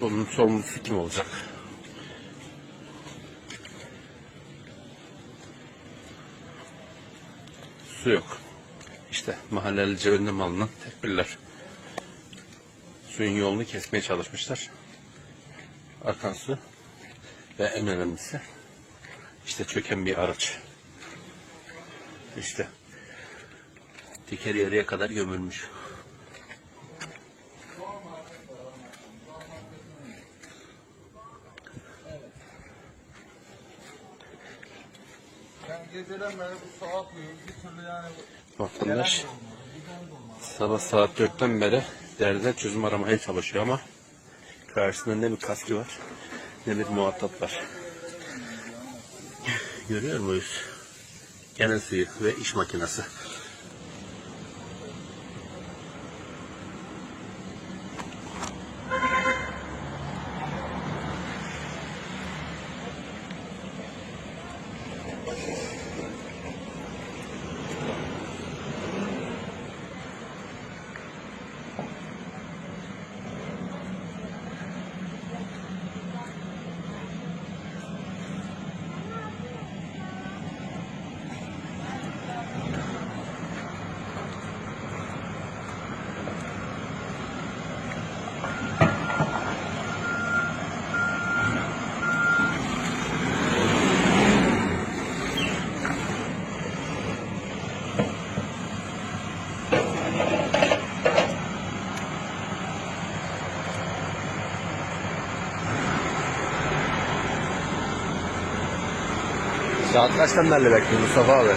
Bunun sorumlusu kim olacak? Su yok. İşte mahallelice önlem alınan tedbirler. Suyun yolunu kesmeye çalışmışlar. Akan su ve en önemlisi işte çöken bir araç. İşte teker yarıya kadar gömülmüş. Geceden beri bu su. Bir türlü yani Vatandaş sabah saat 4'ten beri derdine çözüm aramaya çalışıyor ama karşısında ne bir kaskı var ne bir muhatap var. Görüyor muyuz? Genel suyu ve iş makinesi. Saat kaçtan beri bekliyorsun Mustafa abi?